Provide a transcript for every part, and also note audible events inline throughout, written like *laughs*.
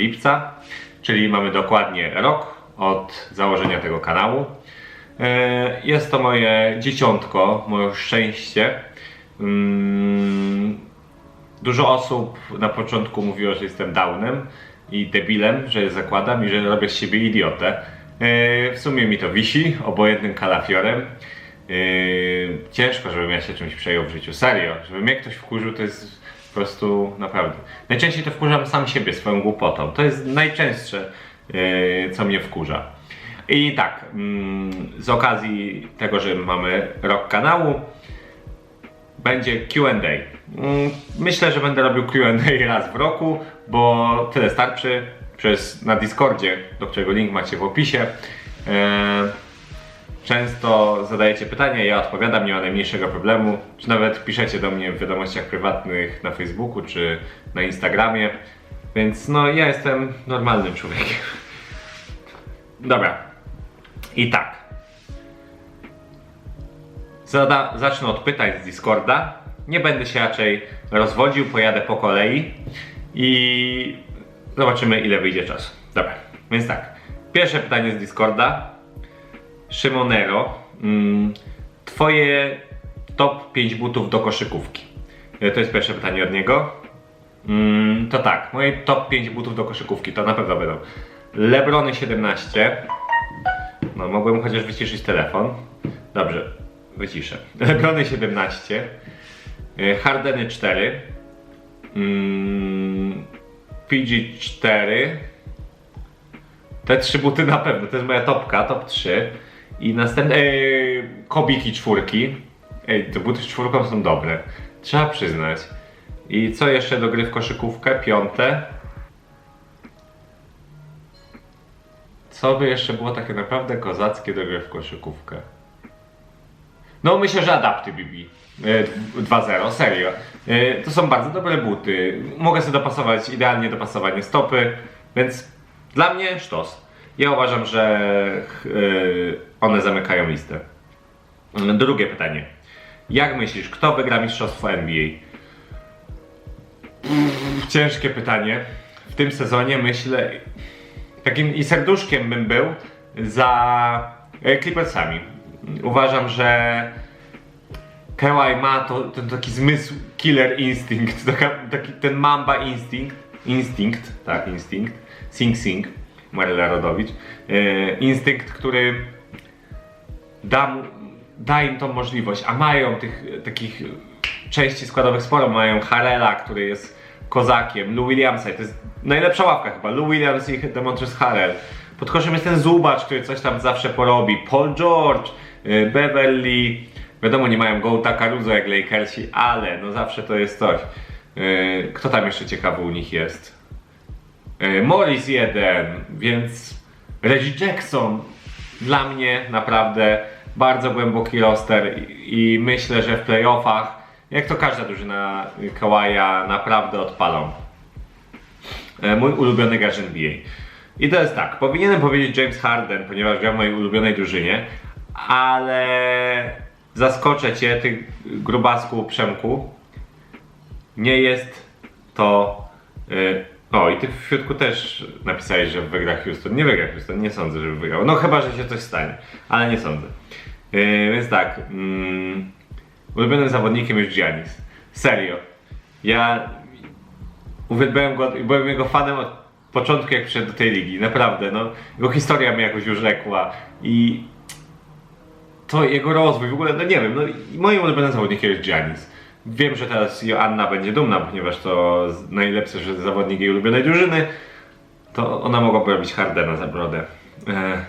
lipca, czyli mamy dokładnie rok od założenia tego kanału. E, Jest to moje dzieciątko, moje szczęście. Mm, Dużo osób na początku mówiło, że jestem downem i debilem, że je zakładam i że robię z siebie idiotę. E, W sumie mi to wisi, obojętnym kalafiorem. Yy, ciężko, żebym ja się czymś przejął w życiu. Serio, żeby mnie ktoś wkurzył, to jest po prostu naprawdę. Najczęściej to wkurzam sam siebie swoją głupotą. To jest najczęstsze, yy, co mnie wkurza. I tak, mm, z okazji tego, że mamy rok kanału, będzie QA. Mm, Myślę, że będę robił QA *laughs* raz w roku, bo tyle starczy. Przez, na Discordzie, do którego link macie w opisie. Często zadajecie pytania, ja odpowiadam, nie ma najmniejszego problemu. Czy nawet piszecie do mnie w wiadomościach prywatnych na Facebooku czy na Instagramie. Więc no, ja jestem normalnym człowiekiem. Dobra. I tak. Zada, zacznę od pytań z Discorda. Nie będę się raczej rozwodził, pojadę po kolei i zobaczymy ile wyjdzie czasu. Dobra, więc tak. Pierwsze pytanie z Discorda. Szymonero. Mm, twoje top 5 butów do koszykówki. E, To jest pierwsze pytanie od niego. Mm, to tak, moje top 5 butów do koszykówki to na pewno będą Lebrony 17. No, mogłem chociaż wyciszyć telefon. Dobrze, wyciszę. *laughs* Lebrony 17. e, Hardeny 4. Mm, PG 4. Te trzy buty na pewno, to jest moja topka, top 3. I następne. Yy, kobiki czwórki. Ej, te buty z czwórką są dobre. Trzeba przyznać. I co jeszcze do gry w koszykówkę? Piąte. Co by jeszcze było takie naprawdę kozackie do gry w koszykówkę? No myślę, że adapty BB. e, 2.0, serio. E, To są bardzo dobre buty. Mogę sobie dopasować, idealnie dopasowanie stopy, więc dla mnie sztos. Ja uważam, że e, one zamykają listę. Drugie pytanie. Jak myślisz, kto wygra mistrzostwo NBA? Ciężkie pytanie. W tym sezonie myślę, takim i serduszkiem bym był za e, Clippersami. Uważam, że Kawhi ma to, ten taki zmysł killer instynkt, *laughs* taki ten mamba instynkt, instynkt, tak, instynkt, sing sing, Maryla Rodowicz, e, instynkt, który da, da im tą możliwość, a mają tych e, takich części składowych sporo, mają Harela, który jest kozakiem, Lou Williamsa, to jest najlepsza ławka chyba, Lou Williams i Demontres Harrell. Pod koszem jest ten Zubacz, który coś tam zawsze porobi, Paul George, y, Beverly, wiadomo nie mają Gołta Caruso jak Lakersi, ale no zawsze to jest coś. Y, Kto tam jeszcze ciekawy u nich jest? Y, Morris jeden, więc Reggie Jackson dla mnie naprawdę bardzo głęboki roster i, myślę, że w playoffach, jak to każda drużyna Kawaja, naprawdę odpalą. E, Mój ulubiony gracz NBA. I to jest tak, powinienem powiedzieć James Harden, ponieważ gra w mojej ulubionej drużynie, ale zaskoczę cię, ty grubasku Przemku. Nie jest to... y, o, i ty w środku też napisałeś, że wygra Houston. Nie wygra Houston, nie sądzę, żeby wygrał. No chyba, że się coś stanie, ale nie sądzę. Y, więc tak, mm, ulubionym zawodnikiem jest Giannis. Serio. Ja uwielbiałem go, byłem jego fanem od początku, jak przyszedł do tej ligi. Naprawdę, no. Jego historia mnie jakoś urzekła i to jego rozwój, w ogóle, no nie wiem, no i moim ulubionym zawodnikiem jest Giannis. Wiem, że teraz Joanna będzie dumna, ponieważ to najlepszy zawodnik jej ulubionej drużyny, to ona mogłaby robić Hardena za brodę. E,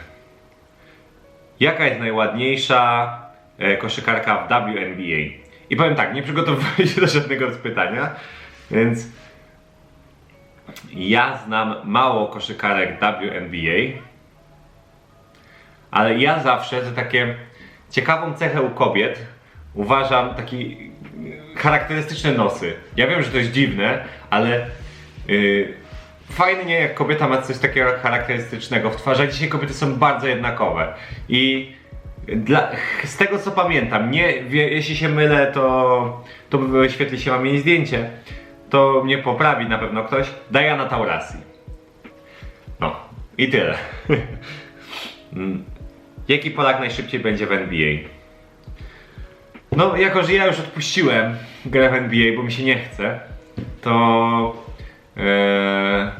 jaka jest najładniejsza e, koszykarka w WNBA? I powiem tak, nie przygotowywałem *laughs* się do żadnego pytania, więc ja znam mało koszykarek WNBA, ale ja zawsze za takie ciekawą cechę u kobiet uważam taki charakterystyczne nosy. Ja wiem, że to jest dziwne, ale yy, fajnie jak kobieta ma coś takiego charakterystycznego w twarzy. Dzisiaj kobiety są bardzo jednakowe i dla, z tego co pamiętam, nie, wie, jeśli się mylę, to, to wyświetli się mam jej zdjęcie, to mnie poprawi na pewno ktoś. Diana Taurasi. No i tyle. *laughs* Mm. Jaki Polak najszybciej będzie w NBA? No, jako że ja już odpuściłem grę w NBA, bo mi się nie chce, to e,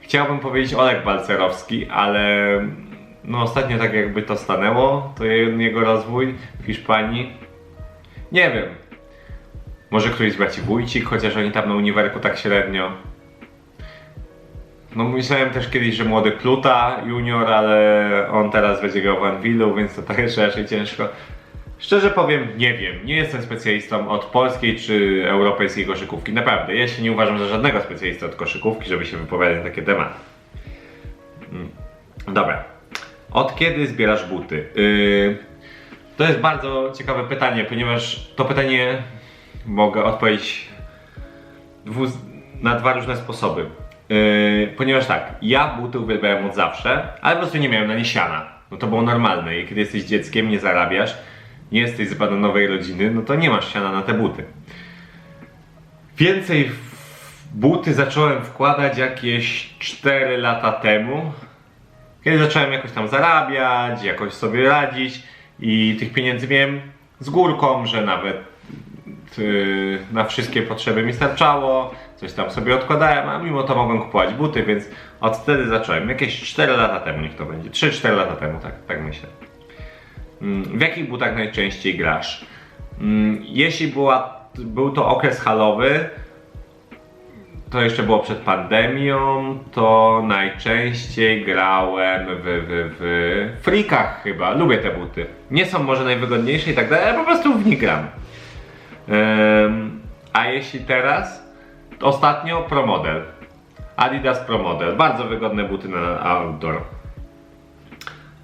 chciałbym powiedzieć Olek Balcerowski, ale no ostatnio tak jakby to stanęło, to jego rozwój w Hiszpanii. Nie wiem. Może któryś z braci Wójcik, chociaż oni tam na uniwerku tak średnio. No myślałem też kiedyś, że młody Pluta junior, ale on teraz będzie grał w Anwilu, więc to tak jeszcze raczej ciężko. Szczerze powiem, nie wiem. Nie jestem specjalistą od polskiej czy europejskiej koszykówki. Naprawdę, ja się nie uważam za żadnego specjalisty od koszykówki, żeby się wypowiadać na takie tematy. Mm. Dobra. Od kiedy zbierasz buty? Yy, to jest bardzo ciekawe pytanie, ponieważ to pytanie mogę odpowiedzieć na dwa różne sposoby. Yy, ponieważ tak, ja buty uwielbiałem od zawsze, ale po prostu nie miałem na nie siana. No to było normalne i kiedy jesteś dzieckiem, nie zarabiasz, nie jesteś z bananowej rodziny, no to nie masz siana na te buty. Więcej buty zacząłem wkładać jakieś 4 lata temu, kiedy zacząłem jakoś tam zarabiać, jakoś sobie radzić i tych pieniędzy miałem z górką, że nawet yy, na wszystkie potrzeby mi starczało, coś tam sobie odkładałem, a mimo to mogłem kupować buty, więc od wtedy zacząłem. Jakieś 4 lata temu niech to będzie. 3-4 lata temu, tak, tak myślę. Mm, W jakich butach najczęściej grasz? Mm, Jeśli była, był to okres halowy, to jeszcze było przed pandemią, to najczęściej grałem w, w, w frikach chyba. Lubię te buty. Nie są może najwygodniejsze i tak dalej, ale po prostu w nich gram. Ym, a jeśli teraz? Ostatnio Pro Model. Adidas Pro Model. Bardzo wygodne buty na outdoor.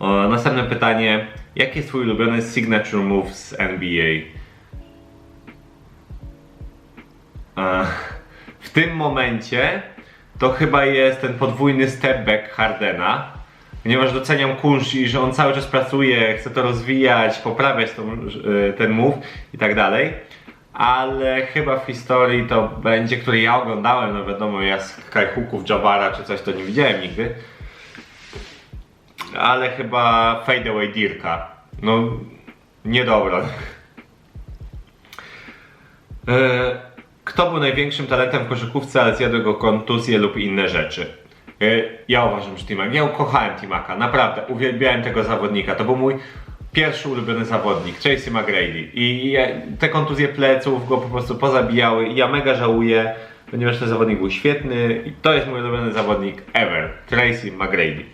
O, następne pytanie. Jaki jest twój ulubiony signature move z NBA? W tym momencie to chyba jest ten podwójny step back Hardena. Ponieważ doceniam kunsz i że on cały czas pracuje, chce to rozwijać, poprawiać tą, e, ten move i tak dalej. Ale chyba w historii to będzie, który ja oglądałem, no wiadomo, ja z Skyhooków, Jabara czy coś to nie widziałem nigdy ale chyba Fadeaway Dirka. No, niedobro. E, Kto był największym talentem w koszykówce, ale zjadł go kontuzje lub inne rzeczy? E, Ja uważam, że Timak. Ja kochałem Timaka, naprawdę. Uwielbiałem tego zawodnika. To był mój pierwszy ulubiony zawodnik, Tracy McGrady. I te kontuzje pleców go po prostu pozabijały. Ja mega żałuję, ponieważ ten zawodnik był świetny. I to jest mój ulubiony zawodnik ever. Tracy McGrady.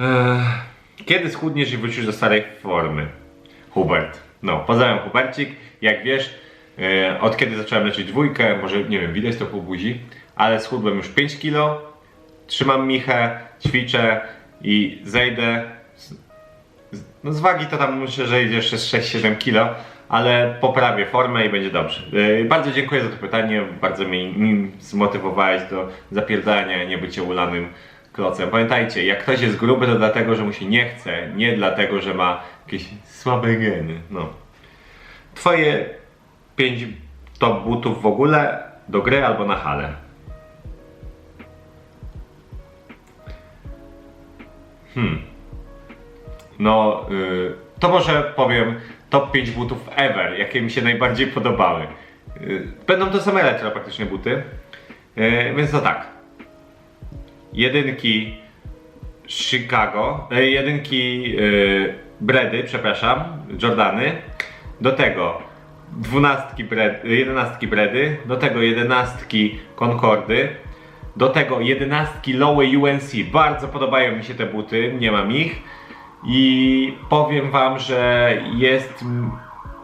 Eee, Kiedy schudniesz i wrócisz do starej formy? Hubert. No, pozdrawiam Hubercik. Jak wiesz, e, od kiedy zacząłem leczyć dwójkę, może nie wiem, widać to po buzi, ale schudłem już 5 kilo, trzymam michę, ćwiczę i zejdę. z- No z wagi to tam myślę, że idzie jeszcze z 6-7 kilo, ale poprawię formę i będzie dobrze. E, Bardzo dziękuję za to pytanie, bardzo mnie zmotywowałeś do zapierdania, nie bycie ulanym klocem. Pamiętajcie, jak ktoś jest gruby, to dlatego, że mu się nie chce, nie dlatego, że ma jakieś słabe geny. No. Twoje 5 top butów w ogóle do gry albo na halę. Hmm. No, y, to może powiem top 5 butów ever, jakie mi się najbardziej podobały. Y, będą to same retro praktycznie buty, y, więc to tak. Jedynki Chicago, e, jedynki y, Bredy, przepraszam, Jordany, do tego dwunastki Bred, jedenastki Bredy, do tego jedenastki Concordy, do tego jedenastki Lowy UNC. Bardzo podobają mi się te buty, nie mam ich. I powiem wam, że jest,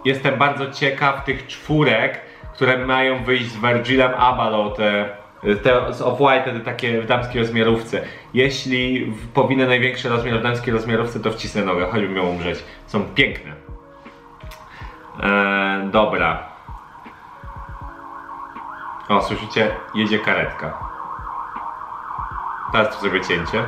jestem bardzo ciekaw tych czwórek, które mają wyjść z Virgilem Abaloh, te, te z Off-White, te takie w damskiej rozmiarówce. Jeśli w- największy rozmiar w damskiej rozmiarówce, to wcisnę nogę, choćbym miał umrzeć. Są piękne. Eee, dobra. O, słyszycie? Jedzie karetka. Teraz tu zrobię cięcie.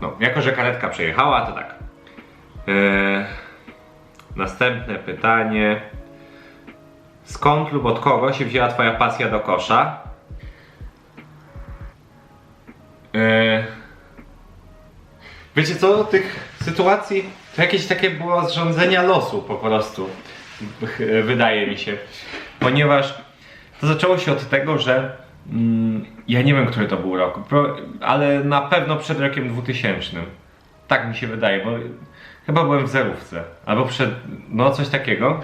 No, jako że karetka przejechała, to tak. Eee, następne pytanie. Skąd lub od kogo się wzięła twoja pasja do kosza? Yy... Wiecie co, tych sytuacji to jakieś takie było zrządzenia losu po prostu. *laughs* Wydaje mi się. Ponieważ to zaczęło się od tego, że mm, ja nie wiem, który to był rok, ale na pewno przed rokiem 2000. Tak mi się wydaje, bo chyba byłem w zerówce. Albo przed, no coś takiego.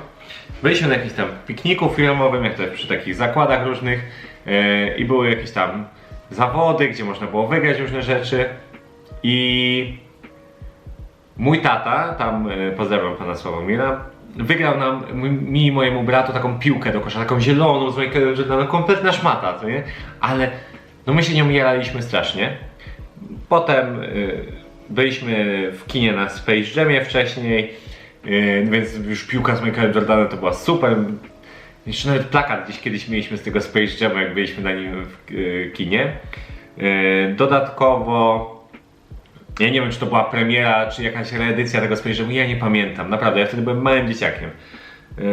Byliśmy na jakimś tam pikniku filmowym, jak to jest przy takich zakładach różnych yy, i były jakieś tam zawody, gdzie można było wygrać różne rzeczy. I mój tata, tam e, pozdrawiam pana Sławomira, wygrał nam, mi i mojemu bratu taką piłkę do kosza, taką zieloną z Michaelem Jordanem, kompletna szmata, co nie? Ale no my się nią jaraliśmy strasznie. Potem y, byliśmy w kinie na Space Jamie wcześniej, y, więc już piłka z Michaelem Jordanem to była super. Jeszcze nawet plakat gdzieś kiedyś mieliśmy z tego Space Jamu, jak byliśmy na nim w y, kinie. Y, dodatkowo ja nie wiem, czy to była premiera, czy jakaś reedycja tego Space Jamu, ja nie pamiętam, naprawdę, ja wtedy byłem małym dzieciakiem. Yy,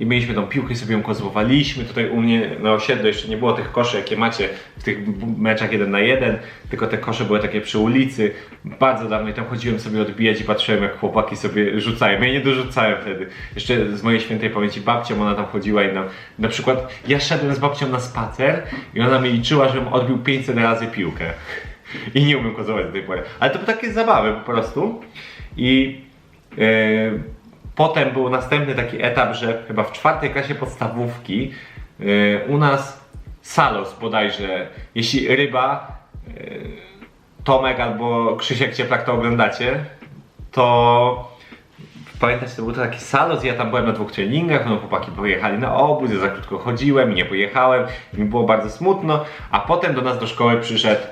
I mieliśmy tą piłkę sobie ją kozłowaliśmy. Tutaj u mnie na osiedlu jeszcze nie było tych koszy, jakie macie w tych meczach jeden na jeden, tylko te kosze były takie przy ulicy. Bardzo dawno i tam chodziłem sobie odbijać i patrzyłem, jak chłopaki sobie rzucają. Ja nie dorzucałem wtedy. Jeszcze z mojej świętej pamięci babcią, ona tam chodziła i na, na przykład ja szedłem z babcią na spacer i ona mi liczyła, żebym odbił 500 razy piłkę. I nie umiem kozować do tej pory. Ale to były takie zabawy po prostu. I e, potem był następny taki etap, że chyba w czwartej klasie podstawówki e, u nas Salos bodajże, jeśli ryba, e, Tomek albo Krzysiek Cieplak to oglądacie, to Pamiętacie, to był to taki salos, ja tam byłem na dwóch treningach, no chłopaki pojechali na obóz, ja za krótko chodziłem i nie pojechałem, mi było bardzo smutno, a potem do nas do szkoły przyszedł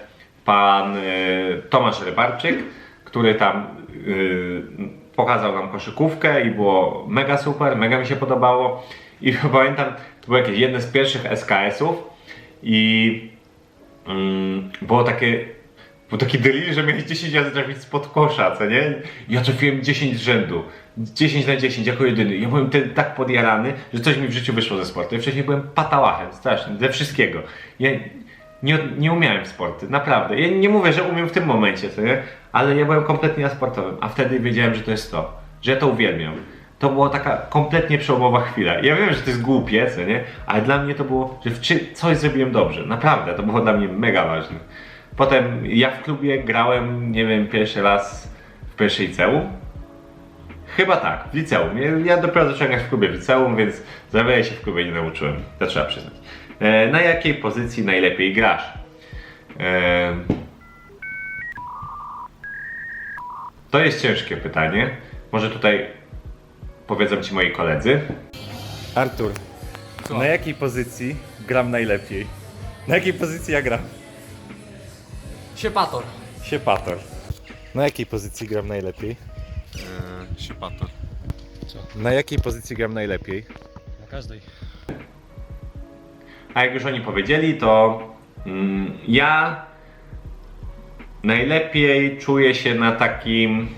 pan y, Tomasz Rybarczyk, który tam y, pokazał nam koszykówkę i było mega super, mega mi się podobało i *laughs* pamiętam, to było jakieś jedne z pierwszych SKS-ów i mm, było takie był taki drill, że miałeś 10 razy trafić spod kosza, co nie? Ja trafiłem 10 z rzędu. 10 na 10 jako jedyny. Ja byłem ten, tak podjarany, że coś mi w życiu wyszło ze sportu. Ja wcześniej byłem patałachem, strasznie, ze wszystkiego. Ja nie, nie umiałem w sporty, naprawdę. Ja nie mówię, że umiem w tym momencie, co nie? Ale ja byłem kompletnie nasportowym, a wtedy wiedziałem, że to jest to. Że ja to uwielbiam. To była taka kompletnie przełomowa chwila. Ja wiem, że to jest głupie, co nie? Ale dla mnie to było, że coś zrobiłem dobrze. Naprawdę, to było dla mnie mega ważne. Potem ja w klubie grałem, nie wiem, pierwszy raz w pierwszej liceum. Chyba tak, w liceum. Ja, dopiero zacząłem grać w klubie w liceum, więc zarabiania się w klubie nie nauczyłem. To trzeba przyznać. E, na jakiej pozycji najlepiej grasz? E, to jest ciężkie pytanie. Może tutaj powiedzą ci moi koledzy. Artur, Co? na jakiej pozycji gram najlepiej? Na jakiej pozycji ja gram? Siepator. Siepator. Na jakiej pozycji gram najlepiej? Eee, Siepator. Na jakiej pozycji gram najlepiej? Na każdej. A jak już oni powiedzieli, to mm, ja najlepiej czuję się na takim,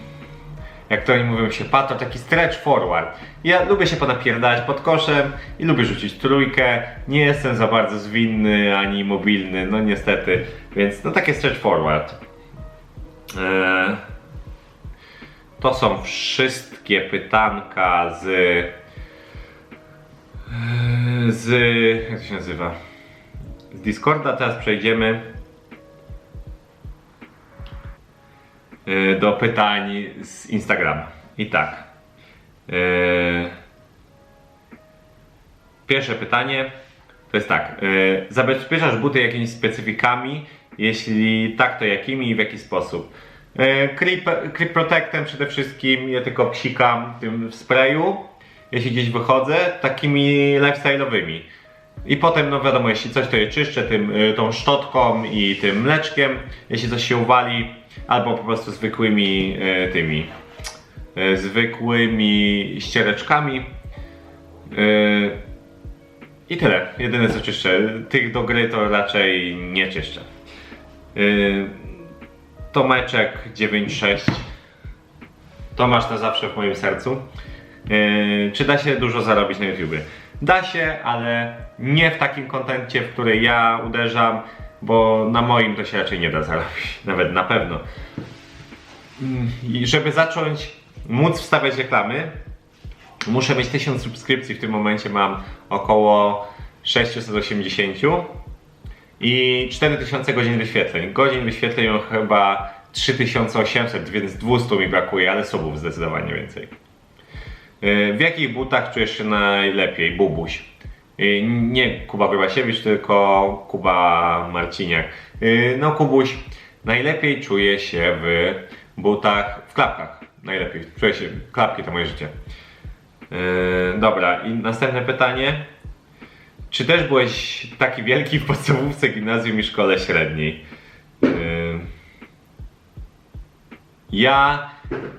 jak to oni mówią, się pato, taki stretch forward. Ja lubię się ponapierdalać pod koszem i lubię rzucić trójkę. Nie jestem za bardzo zwinny ani mobilny, no niestety. Więc no takie stretch forward. Eee, to są wszystkie pytanka z z. Jak to się nazywa? Z Discorda teraz przejdziemy e, do pytań z Instagrama. I tak. E, Pierwsze pytanie to jest tak. e, Zabezpieczasz buty jakimiś specyfikami? Jeśli tak, to jakimi i w jaki sposób? Creep, creep Protectem przede wszystkim, ja tylko psikam tym w sprayu, jeśli gdzieś wychodzę, takimi lifestyle'owymi. I potem, no wiadomo, jeśli coś to je czyszczę tym, y, tą szczotką i tym mleczkiem, jeśli coś się uwali, albo po prostu zwykłymi y, tymi, y, zwykłymi ściereczkami. I tyle. Jedyne co czyszczę. Tych do gry to raczej nie czyszczę. Tomeczek 96. Tomasz na zawsze w moim sercu. Yy, czy da się dużo zarobić na YouTubie? Da się, ale nie w takim kontencie, w który ja uderzam, bo na moim to się raczej nie da zarobić, *laughs* nawet na pewno. Mm, I żeby zacząć móc wstawiać reklamy, muszę mieć 1000 subskrypcji, w tym momencie mam około 680 i 4000 godzin wyświetleń. Godzin wyświetleń chyba 3800, więc 200 mi brakuje, ale subów zdecydowanie więcej. Yy, W jakich butach czujesz się najlepiej, Bubuś? Yy, Nie Kuba Grybasiewicz, tylko Kuba Marciniak. Yy, No Kubuś, najlepiej czuję się w butach, w klapkach. Najlepiej, czuję się, klapki to moje życie. Dobra, i następne pytanie. Czy też byłeś taki wielki w podstawówce, gimnazjum i szkole średniej? Ja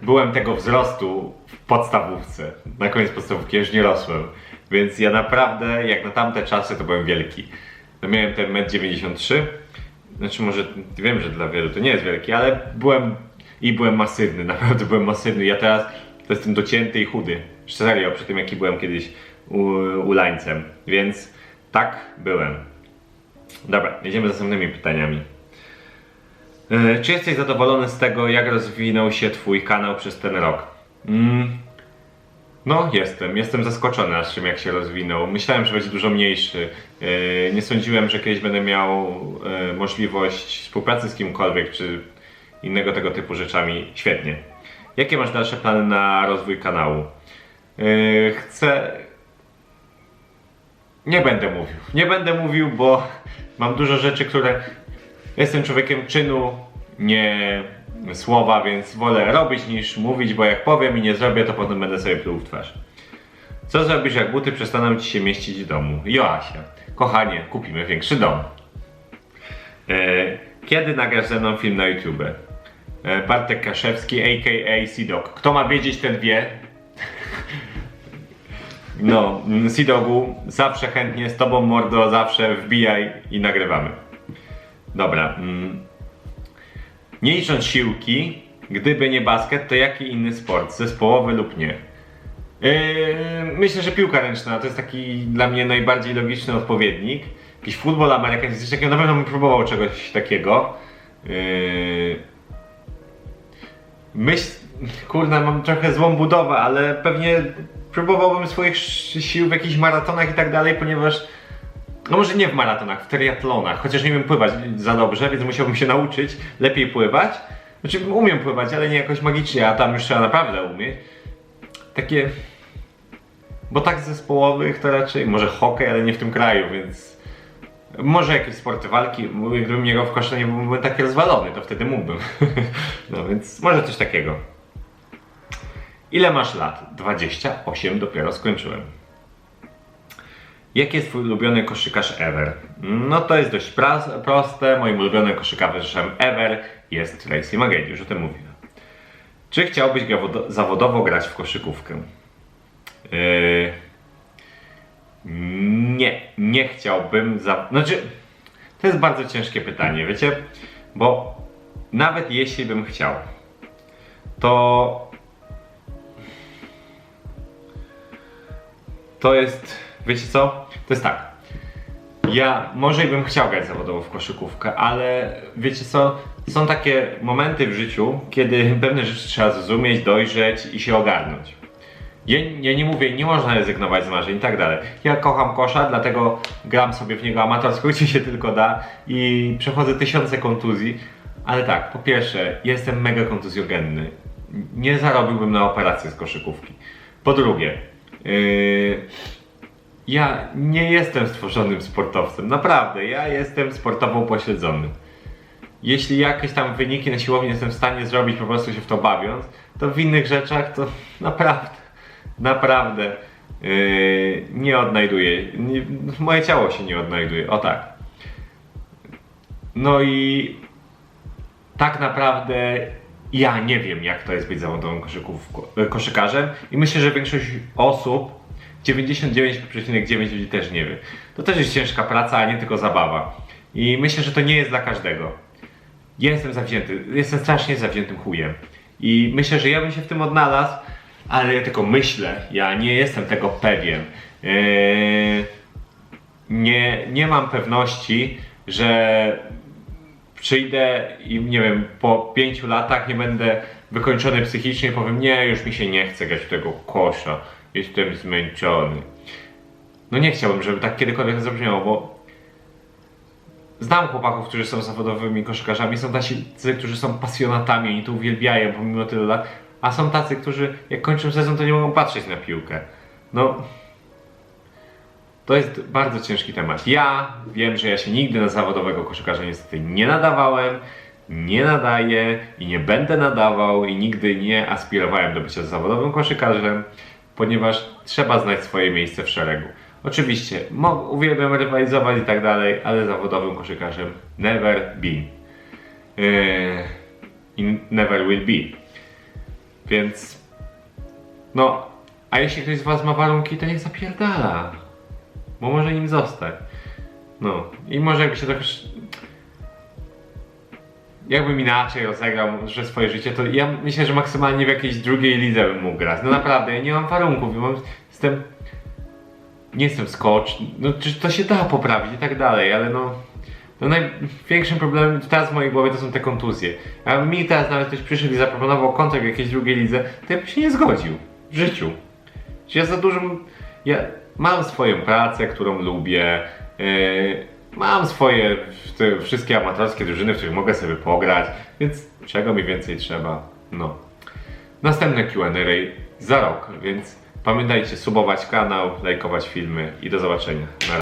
byłem tego wzrostu w podstawówce. Na koniec podstawówki już nie rosłem. Więc ja naprawdę, jak na tamte czasy, to byłem wielki. No miałem ten 1,93 m. Znaczy może, wiem, że dla wielu to nie jest wielki, ale byłem i byłem masywny, *laughs* naprawdę byłem masywny. Ja teraz to jestem docięty i chudy. Serio, przy tym jaki byłem kiedyś ulańcem. Więc tak byłem. Dobra, jedziemy z następnymi pytaniami. E, Czy jesteś zadowolony z tego, jak rozwinął się Twój kanał przez ten rok? Mm. No, jestem. Jestem zaskoczony aż tym, jak się rozwinął. Myślałem, że będzie dużo mniejszy. E, Nie sądziłem, że kiedyś będę miał e, możliwość współpracy z kimkolwiek, czy innego tego typu rzeczami. Świetnie. Jakie masz dalsze plany na rozwój kanału? Chcę. Nie będę mówił. Nie będę mówił, bo mam dużo rzeczy, które. Jestem człowiekiem czynu, nie słowa, więc wolę robić niż mówić, bo jak powiem i nie zrobię, to potem będę sobie pluł w twarz. Co zrobisz, jak buty przestaną ci się mieścić w domu? Joasia, kochanie, kupimy większy dom. E, kiedy nagrasz ze mną film na YouTube? E, Bartek Kaszewski, a.k.a. Sidok. Kto ma wiedzieć, ten wie. No, Sidogu, zawsze chętnie z tobą, mordo, zawsze wbijaj i nagrywamy. Dobra. Mm. Nie licząc siłki, gdyby nie basket, to jaki inny sport? Zespołowy lub nie? Yy, myślę, że piłka ręczna to jest taki dla mnie najbardziej logiczny odpowiednik. Jakiś futbol amerykański, coś takiego, na pewno bym próbował czegoś takiego. Yy, myśl, kurna, mam trochę złą budowę, ale pewnie próbowałbym swoich sił w jakichś maratonach i tak dalej, ponieważ no może nie w maratonach, w triatlonach, chociaż nie wiem pływać za dobrze, więc musiałbym się nauczyć lepiej pływać. Znaczy umiem pływać, ale nie jakoś magicznie, a tam już trzeba naprawdę umieć. Takie... Bo tak zespołowych to raczej, może hokej, ale nie w tym kraju, więc... Może jakieś sporty walki, gdybym nie w kosz, to nie byłbym taki rozwalony, to wtedy mógłbym. *laughs* no więc może coś takiego. Ile masz lat? 28 dopiero skończyłem. Jaki jest twój ulubiony koszykarz ever? No to jest dość proste. Moim ulubionym koszykarzem ever jest Tracy McGrady, już o tym mówiłem. Czy chciałbyś zawodowo grać w koszykówkę? Yy... Nie, nie chciałbym za... Znaczy, to jest bardzo ciężkie pytanie, wiecie? Bo nawet jeśli bym chciał, to to jest, wiecie co? To jest tak. Ja może bym chciał grać zawodowo w koszykówkę, ale wiecie co? Są takie momenty w życiu, kiedy *laughs* pewne rzeczy trzeba zrozumieć, dojrzeć i się ogarnąć. Ja, ja nie mówię, nie można rezygnować z marzeń i tak dalej. Ja kocham kosza, dlatego gram sobie w niego amatorsko, *laughs* gdzie się tylko da i przechodzę tysiące kontuzji. Ale tak, po pierwsze, jestem mega kontuzjogenny. Nie zarobiłbym na operację z koszykówki. Po drugie, yy, ja nie jestem stworzonym sportowcem. Naprawdę, ja jestem sportowo upośledzony. Jeśli jakieś tam wyniki na siłowni jestem w stanie zrobić po prostu się w to bawiąc, to w innych rzeczach to *laughs* naprawdę, naprawdę yy, nie odnajduję. Nie, moje ciało się nie odnajduje. O tak. No i tak naprawdę ja nie wiem, jak to jest być zawodowym koszykarzem i myślę, że większość osób, 99,9 ludzi też nie wie. To też jest ciężka praca, a nie tylko zabawa. I myślę, że to nie jest dla każdego. Jestem zawzięty, jestem strasznie zawziętym chujem. I myślę, że ja bym się w tym odnalazł, ale ja tylko myślę, ja nie jestem tego pewien. Yy, nie, nie mam pewności, że przyjdę i nie wiem, po pięciu latach nie będę wykończony psychicznie powiem, nie, już mi się nie chce grać w tego kosza, jestem zmęczony. No nie chciałbym, żeby tak kiedykolwiek zabrzmiało, bo znam chłopaków, którzy są zawodowymi koszykarzami, są tacy, którzy są pasjonatami, oni to uwielbiają pomimo tylu lat, a są tacy, którzy jak kończą sezon, to nie mogą patrzeć na piłkę. No, to jest bardzo ciężki temat. Ja wiem, że ja się nigdy na zawodowego koszykarza niestety nie nadawałem, nie nadaję i nie będę nadawał i nigdy nie aspirowałem do bycia zawodowym koszykarzem, ponieważ trzeba znać swoje miejsce w szeregu. Oczywiście, uwielbiam rywalizować i tak dalej, ale zawodowym koszykarzem never been. Yy, never will be. Więc, no, a jeśli ktoś z Was ma warunki, to niech zapierdala bo może nim zostać. No i może jakby się trochę. Jakbym inaczej rozegrał że swoje życie, to ja myślę, że maksymalnie w jakiejś drugiej lidze bym mógł grać. No naprawdę, ja nie mam warunków, jestem. Nie jestem skocz, no czy to się da poprawić i tak dalej, ale no. No największym problemem teraz w mojej głowie to są te kontuzje. A mi teraz nawet ktoś przyszedł i zaproponował kontrakt w jakiejś drugiej lidze, to ja bym się nie zgodził. W życiu. Ja za dużym. Ja mam swoją pracę, którą lubię. Yy, mam swoje te wszystkie amatorskie drużyny, w których mogę sobie pograć, więc czego mi więcej trzeba? No. Następne QA za rok, więc pamiętajcie subować kanał, lajkować filmy i do zobaczenia. Na razie.